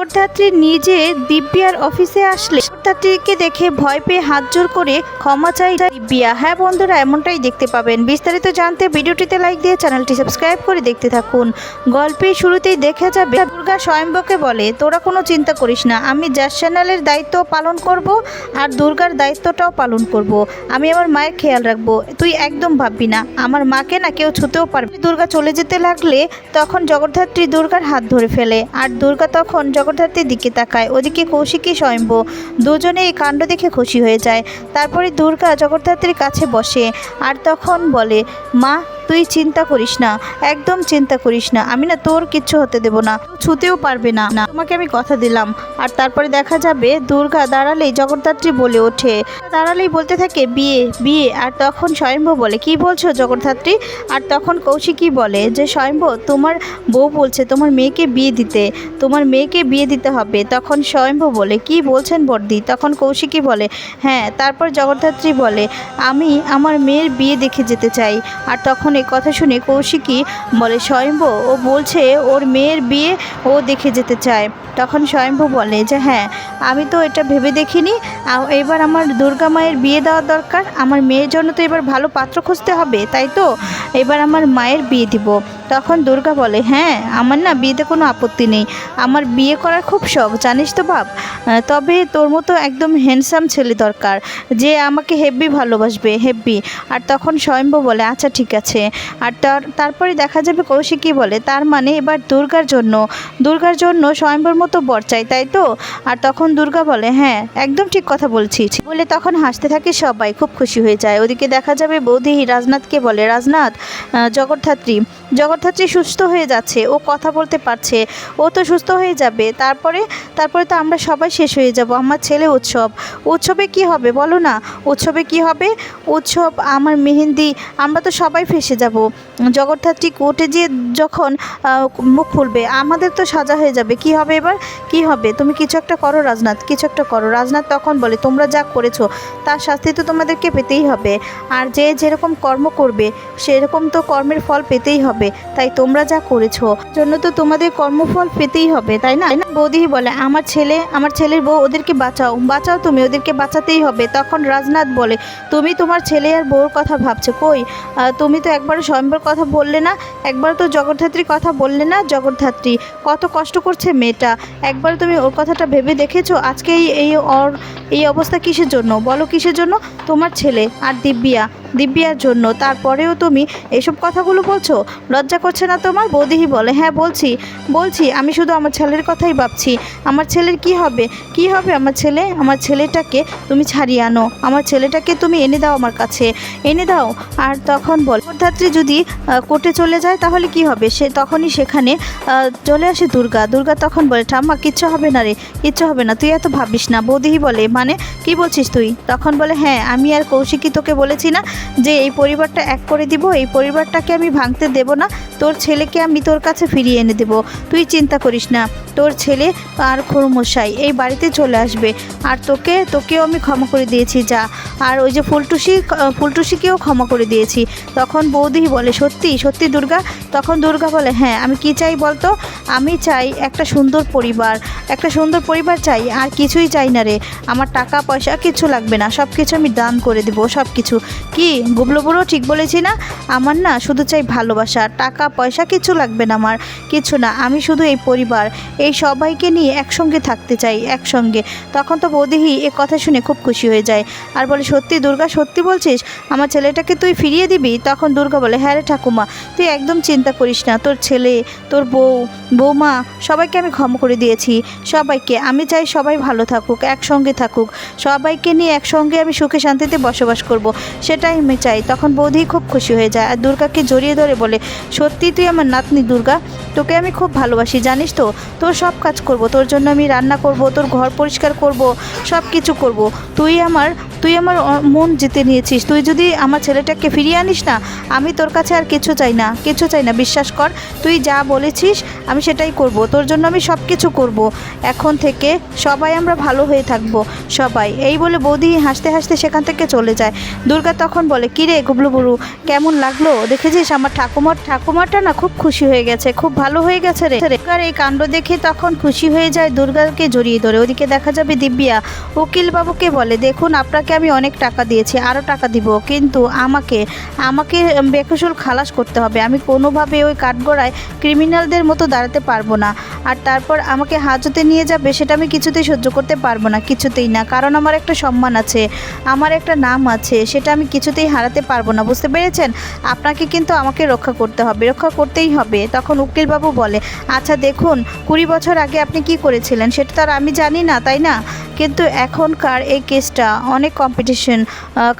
জগদ্ধাত্রী নিজে দিব্যার অফিসে আসলে জগদ্ধাত্রীকে দেখে ভয় পেয়ে হাত জোর করে ক্ষমা চাই দিব্যা। হ্যাঁ বন্ধুরা, এমনটাই দেখতে পাবেন। বিস্তারিত জানতে ভিডিওটিতে লাইক দিয়ে চ্যানেলটি সাবস্ক্রাইব করে দেখতে থাকুন। গল্পের শুরুতেই দেখা যাবে, দুর্গা স্বয়ম্বকে বলে, তোরা কোনো চিন্তা করিস না, আমি জ্যাস চ্যানেলের দায়িত্ব পালন করব আর দুর্গার দায়িত্বটাও পালন করব। আমি আমার মায়ের খেয়াল রাখব। তুই একদম ভাববি না, আমার মাকে না কেউ ছুতেও পারবে। দুর্গা চলে যেতে লাগলে তখন জগদ্ধাত্রী দুর্গার হাত ধরে ফেলে, আর দুর্গা তখন জগদ্ধাত্রীর দিকে তাকায়। ওদিকে কৌশিকী স্বয়ম্ভ। দুজনে এই কাণ্ড দেখে খুশি হয়ে যায়। তারপরে দুর্গা জগদ্ধাত্রীর কাছে বসে। আর তখন বলে, মা তুই চিন্তা করিস না, একদম চিন্তা করিস না। আমি না তোর কিচ্ছু হতে দেব না ছুতেও পারবে না। তোমাকে আমি কথা দিলাম। আর তারপরে দেখা যাবে দুর্গা দাঁড়ালেই জগদ্ধাত্রী বলে ওঠে। দাঁড়ালেই বলতে থাকে, বিয়ে বিয়ে। আর তখন স্বয়ম্ভ বলে, কি বলছো জগদ্ধাত্রী? আর তখন কৌশিকী বলে যে, স্বয়ম্ভ, তোমার বউ বলছে তোমার মেয়েকে বিয়ে দিতে, তোমার মেয়েকে বিয়ে দিতে হবে। তখন স্বয়ম্ভ বলে, কি বলছেন বর্দি? তখন কৌশিকী বলে হ্যাঁ। তারপর জগদ্ধাত্রী বলে, আমি আমার মেয়ের বিয়ে দেখে যেতে চাই। আর তখন এই কথা শুনে কৌশিকী বলে, স্বয়ম্ভ, ও বলছে ওর মেয়ের বিয়ে ও দেখে যেতে চায়। তখন স্বয়ম্ভ বলে, যে হ্যাঁ আমি তো এটা ভেবে দেখিনি। এবার আমার দুর্গা মায়ের বিয়ে দেওয়া দরকার। আমার মেয়ের জন্য তো এবার ভালো পাত্র খুঁজতে হবে, তাই তো? এবার আমার মায়ের বিয়ে দিব। তখন দুর্গা বলে হ্যাঁ আমার না বিয়েতে কোনো আপত্তি নেই। আমার বিয়ে করার খুব শখ জানিস তো বাপ? তবে তোর মতো একদম হ্যান্ডসাম ছেলে দরকার যে আমাকে হেব্বি ভালোবাসবে হেব্বি। আর তখন স্বয়ম্ভ বলে আচ্ছা ঠিক আছে। আর তার তারপরে দেখা যাবে কৌশিকী বলে তার মানে এবার দুর্গার জন্য দুর্গার জন্য স্বয়ম্ভর মতো বর চাই তাই তো? আর তখন দুর্গা বলে হ্যাঁ একদম ঠিক কথা বলছিস। বলে তখন হাসতে থাকে সবাই খুব খুশি হয়ে যায়। ওদিকে দেখা যাবে বৌদি রাজনাথকে বলে রাজনাথ আহ, জগদ্ধাত্রী সুস্থ হয়ে যাচ্ছে ও কথা বলতে পারছে ও তো সুস্থ হয়ে যাবে তারপরে তারপরে তো আমরা সবাই শেষ হয়ে যাব, আমার ছেলে উৎসব। উৎসবে কি হবে বলো না? উৎসবে কি হবে? উৎসব আমার মেহেন্দি, আমরা তো সবাই ফেসে যাব। জগদ্ধাত্রী কোর্টে যে যখন মুখ খুলবে, আমাদের তো সাজা হয়ে যাবে। কি হবে এবার? কি হবে? তুমি কিছু একটা করো রাজনাথ, কিছু একটা করো। রাজনাথ তখন বলে, তোমরা যা করেছ, তার শাস্তি তো তোমাদেরকে পেতেই হবে। আর যে যেরকম কর্ম করবে, সেরকম তো কর্মের ফল পেতেই হবে। তাই তোমরা যা করেছ জন্য তো তোমাদের কর্মফল পেতেই হবে তাই না তাই না? বৌদি বলে, আমার ছেলে, আমার ছেলের বউ ওদেরকে বাঁচাও বাঁচাও তুমি, ওদেরকে বাঁচাতেই হবে। তখন রাজনাথ বলে, তুমি তোমার ছেলে আর বউর কথা ভাবছ, কই? তুমি তো একবারও স্বয়ম্বর কথা বললে না একবার তো জগদ্ধাত্রীর কথা বললে না, জগদ্ধাত্রী? কত কষ্ট করছে মেয়েটা। একবার তুমি ওর কথাটা ভেবে দেখেছ? আজকে এই ওর এই অবস্থা কিসের জন্য? বলো কিসের জন্য? তোমার ছেলে আর দিব্যা দিব্যার জন্য। তারপরেও তুমি এইসব কথাগুলো বলছো? লজ্জা করছে না তোমার? বৌদিহি বলে হ্যাঁ বলছি। বলছি, আমি শুধু আমার ছেলের কথাই ভাবছি। আমার ছেলের কি হবে? কি হবে আমার ছেলে? আমার ছেলেটাকে তুমি ছাড়িয়ে আনো। আমার ছেলেটাকে তুমি এনে দাও আমার কাছে। এনে দাও। আর তখন বল জগদ্ধাত্রী যদি কোর্টে চলে যায় তাহলে কি হবে? সে তখনই সেখানে চলে আসে দুর্গা। দুর্গা তখন বলে, ঠাম্মা, কিচ্ছু হবে না রে, কিচ্ছু হবে না, তুই এত ভাবিস না। বৌদিহি বলে মানে কি বলছিস তুই? তখন বলে হ্যাঁ আমি আর কৌশিকী তোকে বলেছি না যে এই পরিবারটা এক করে দিব, এই পরিবারটাকে আমি ভাঙতে দেব না, তোর ছেলেকে আমি তোর কাছে ফিরিয়ে এনে দেব। তুই চিন্তা করিস না। তোর ছেলে আর খুরমশাই এই বাড়িতে চলে আসবে। আর তোকে, তোকেও আমি ক্ষমা করে দিয়েছি, যা। আর ওই যে ফুলটুসি ফুলটুসিকেও ক্ষমা করে দিয়েছি। তখন বৌদি বলে, সত্যি সত্যি দুর্গা? তখন দুর্গা বলে হ্যাঁ আমি কি চাই বলতো? আমি চাই একটা সুন্দর পরিবার। একটা সুন্দর পরিবার চাই, আর কিছুই চাই না রে। আমার টাকা, পয়সা কিছু লাগবে না। সব কিছু আমি দান করে দেবো সব কিছু কি? গুবলো বুড়ো ঠিক বলেছি না? আমার না, শুধু চাই ভালোবাসা। টাকা, পয়সা কিছু লাগবে না আমার। কিছু না, আমি শুধু এই পরিবার। এই সবাইকে নিয়ে একসঙ্গে থাকতে চাই, একসঙ্গে। তখন তো বৌদিহি এ কথা শুনে খুব খুশি হয়ে যায়। আর বলে, সত্যি দুর্গা, সত্যি বলছিস? আমার ছেলেটাকে তুই ফিরিয়ে দিবি? তখন দুর্গা বলে হ্যাঁ রে ঠাকুমা, তুই একদম চিন্তা করিস না। তোর ছেলে, তোর বউ, বৌমা, সবাইকে আমি ক্ষমা করে দিয়েছি। সবাইকে, আমি চাই সবাই ভালো থাকুক, একসঙ্গে থাকুক। সবাইকে নিয়ে একসঙ্গে আমি সুখে শান্তিতে বসবাস করব, সেটাই আমি চাই। তখন বৌদি খুব খুশি হয়ে যায়। আর দুর্গাকে জড়িয়ে ধরে বলে, সত্যি তুই আমার নাতনি দুর্গা, তোকে আমি খুব ভালোবাসি, জানিস তো? তোর সব কাজ করব, তোর জন্য আমি রান্না করব, তোর ঘর পরিষ্কার করব সব কিছু করব। তুই আমার তুই আমার মন জিতে নিয়েছিস। তুই যদি আমার ছেলেটাকে ফিরিয়ে আনিস না, আমি তোর কাছে আর কিছু চাই না, কিছু চাই না। বিশ্বাস কর, তুই যা বলেছিস, আমি সেটাই করব। তোর জন্য আমি সব কিছু করব। এখন থেকে সবাই আমরা ভালো হয়ে থাকব, সবাই। এই বলে বৌদি হাসতে হাসতে সেখান থেকে চলে যায়। দুর্গা তখন বলে, কিরে গুবলু বুড়ু, কেমন লাগল? দেখেছিস? আমার ঠাকুমার, ঠাকুমাটা না খুব খুশি হয়ে গেছে, খুব ভালো হয়ে গেছে রে। দুর্গার এই কাণ্ড দেখে তখন খুশি হয়ে যায় দুর্গাকে জড়িয়ে ধরে। ওদিকে দেখা যাবে দিব্যা। উকিল বাবুকে বলে, দেখুন, আপনাকে আমি অনেক টাকা দিয়েছি আরও টাকা দিব, কিন্তু আমাকে আমাকে বেকসুল খালাস করতে হবে। আমি কোনোভাবে ওই কাঠগড়ায় ক্রিমিনালদের মতো দাঁড়াতে পারব না। আর তারপর আমাকে হাজতে নিয়ে যাবে, সেটা আমি কিছুতেই সহ্য করতে পারব না, কিছুতেই না। কারণ আমার একটা সম্মান আছে, আমার একটা নাম আছে, সেটা আমি কিছুতেই হারাতে পারব না, বুঝতে পেরেছেন? আপনাকে কিন্তু আমাকে রক্ষা করতে হবে, রক্ষা করতেই হবে, তখন উকিলবাবু বলে আচ্ছা দেখুন, কুড়ি বছর আগে আপনি কি করেছিলেন? সেটা তো আর আমি জানি না, তাই না? কিন্তু এখনকার এই কেসটা অনেক কম্পিটিশন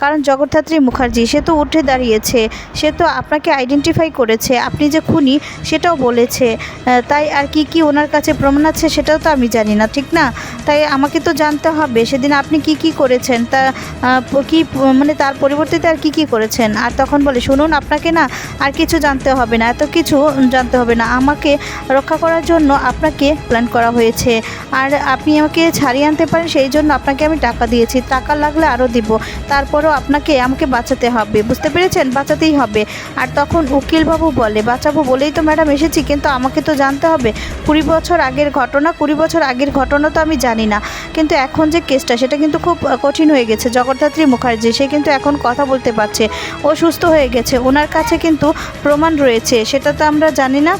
কারণ জগদ্ধাত্রী মুখার্জি, সে তো উঠে দাঁড়িয়েছে, সে তো আপনাকে আইডেন্টিফাই করেছে, আপনি যে খুনি সেটাও বলেছে তাই আর কি কি ওনার কাছে প্রমাণ আছে সেটাও তো আমি জানি না, ঠিক না? তাই আমাকে তো জানতে হবে, সেদিন আপনি কি কি করেছেন, তা কি মানে তার পরিবর্তিতে আর কি কি করেছেন? আর তখন বলে, শুনুন, আপনাকে না আর কিছু জানতে হবে না, এত কিছু জানতে হবে না, আমাকে রক্ষা করার জন্য আপনাকে প্ল্যান করা হয়েছে, আর আপনি আমাকে ছাড়িয়ে আনতে পারেন, সেই জন্য আপনাকে আমি টাকা দিয়েছি, টাকা লাগলে আরও দিব। তারপরও আপনাকে, আমাকে বাঁচাতে হবে। বুঝতে পেরেছেন? বাঁচাতেই হবে। আর তখন উকিলবাবু বলে, বাঁচাবো বলেই তো ম্যাডাম এসেছি, কিন্তু আমাকে তো জানতে হবে। কুড়ি বছর আগের ঘটনা, কুড়ি বছর আগের ঘটনা তো আমি জানি না। কিন্তু এখন যে কেসটা, সেটা কিন্তু খুব কঠিন হয়ে গেছে। জগদ্ধাত্রী মুখার্জি, সে কিন্তু এখন কথা বলতে পারছে। ও সুস্থ হয়ে গেছে। ওনার কাছে কিন্তু প্রমাণ রয়েছে। সেটা তো আমরা জানি না।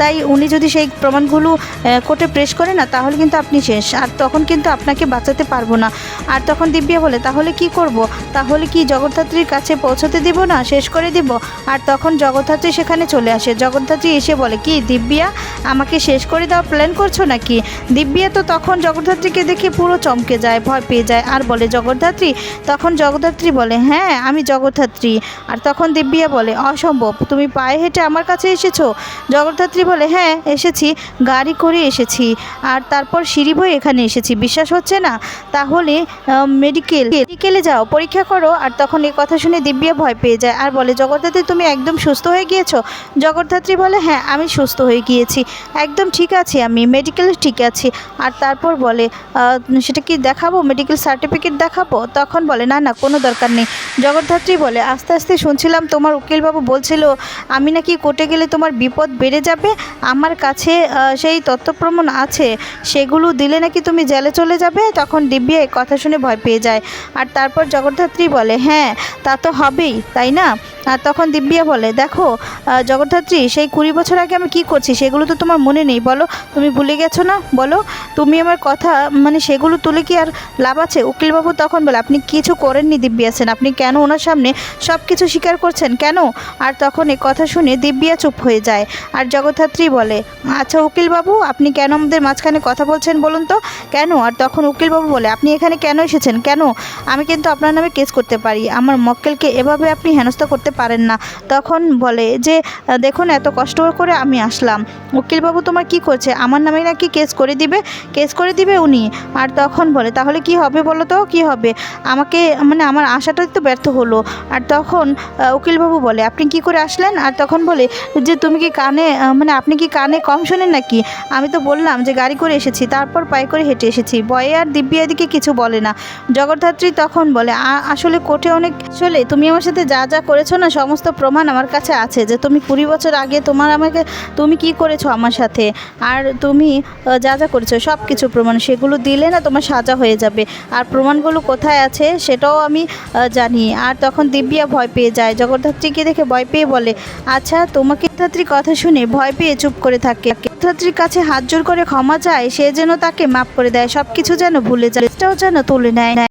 তাই উনি যদি সেই প্রমাণগুলো কোর্টে প্রেস করে না, তাহলে কিন্তু আপনি শেষ। আর তখন কিন্তু আপনাকে বাঁচাতে পারব না। আর তখন দিব্যা বলে, তাহলে কি করব? তাহলে কি জগদ্ধাত্রীর কাছে পৌঁছতে দিব না? শেষ করে দিব? আর তখন জগদ্ধাত্রী সেখানে চলে আসে। জগদ্ধাত্রী এসে বলে, কি দিব্যা, আমাকে শেষ করে দেওয়ার প্ল্যান করছ নাকি? দিব্যা তো তখন জগদ্ধাত্রীকে দেখে পুরো চমকে যায়, ভয় পেয়ে যায়। আর বলে, জগদ্ধাত্রী? তখন জগদ্ধাত্রী বলে হ্যাঁ আমি জগদ্ধাত্রী। আর তখন দিব্যা বলে, অসম্ভব, তুমি পায়ে হেঁটে আমার কাছে এসেছ? জগদ্ধাত্রী বলে হ্যাঁ এসেছি, গাড়ি করে এসেছি, আর তারপর সিঁড়ি বয়ে এখানে এসেছি। বিশ্বাস হচ্ছে না? তাহলে মেডিকেল মেডিকেলে যাও, পরীক্ষা করো। আর তখন এই কথা শুনে দিব্যা ভয় পেয়ে যায়। আর বলে, জগদ্ধাত্রী, তুমি একদম সুস্থ হয়ে গিয়েছো? জগদ্ধাত্রী বলে হ্যাঁ আমি সুস্থ হয়ে গিয়েছি। একদম ঠিক আছি আমি মেডিকেলে ঠিক আছি। আর তারপর বলে সেটা কি দেখাবো? মেডিকেল সার্টিফিকেট দেখাবো? তখন বলে, না না, কোনো দরকার নেই। জগদ্ধাত্রী বলে, আস্তে আস্তে শুনছিলাম, তোমার উকিলবাবু বলছিল, আমি নাকি কোর্টে গেলে তোমার বিপদ বেড়ে যাবে। আমার কাছে সেই তথ্য প্রমাণ আছে, সেগুলো দিলে নাকি তুমি জেলে চলে যাবে? তখন দিব্যা এই কথা শুনে ভয় পেয়ে যায়। আর তারপর জগদ্ধাত্রী বলে হ্যাঁ তা তো হবেই, তাই না? আর তখন দিব্যা বলে, দেখো জগদ্ধাত্রী, সেই কুড়ি বছর আগে আমি কি করছি সেগুলো তো তোমার মনে নেই। বলো, তুমি ভুলে গেছো না? বলো, তুমি আমার কথা মানে সেগুলো তুলে কি আর লাভ আছে? উকিলবাবু তখন বলে, আপনি কিছু করেননি দিব্যা সেন, আপনি কেন ওনার সামনে সব কিছু স্বীকার করছেন? কেন? আর তখন এ কথা শুনে দিব্যা চুপ হয়ে যায়। আর জগদ্ধাত্রী বলে আচ্ছা উকিলবাবু, আপনি কেন আমাদের মাঝখানে কথা বলছেন বলুন তো? কেন? আর তখন উকিলবাবু বলে, আপনি এখানে কেন এসেছেন? কেন? আমি কিন্তু আপনার নামে কেস করতে পারি। আমার মক্কেলকে এভাবে আপনি হেনস্থা করতে পারেন না। তখন বলে যে, দেখুন, এত কষ্ট করে আমি আসলাম। উকিলবাবু তোমার কি করছে? আমার নামে নাকি কেস করে দিবে? কেস করে দিবে উনি? আর তখন বলে, তাহলে কি হবে বলো তো? কি হবে? আমাকে মানে আমার আশাটাই তো ব্যর্থ হলো। আর তখন উকিলবাবু বলে, আপনি কি করে আসলেন? আর তখন বলে, যে তুমি কি কানে মানে আপনি কি কানে কম শোনেন নাকি? আমি তো বললাম যে গাড়ি করে এসেছি, তারপর পায়ে করে হেঁটে এসেছি। বয়ে আর দিব্যা এদিকে কিছু বলে না। জগদ্ধাত্রী তখন বলে আসলে কোর্টে অনেক আসলে তুমি আমার সাথে যা যা করেছ না, সমস্ত প্রমাণ আমার কাছে আছে যে তুমি কুড়ি বছর আগে তোমার আমাকে, তুমি কি করেছ আমার সাথে? আর তুমি যা যা করেছ সব কিছু প্রমাণ, সেগুলো দিলে না তোমার সাজা হয়ে যাবে। আর প্রমাণগুলো কোথায় আছে সেটাও আমি জানি। আর তখন দিব্যা ভয় পেয়ে যায়। জগদ্ধাত্রীকে দেখে ভয় পেয়ে বলে আচ্ছা তোমাকে ধাত্রী কথা শুনে ভয় পেয়ে চুপ করে থাকে। ধাত্রীর কাছে হাত জোর করে ক্ষমা চায়, সে যেন তাকে মাফ করে দেয়, সবকিছু যেন ভুলে যায় যেন তুলে নেয়।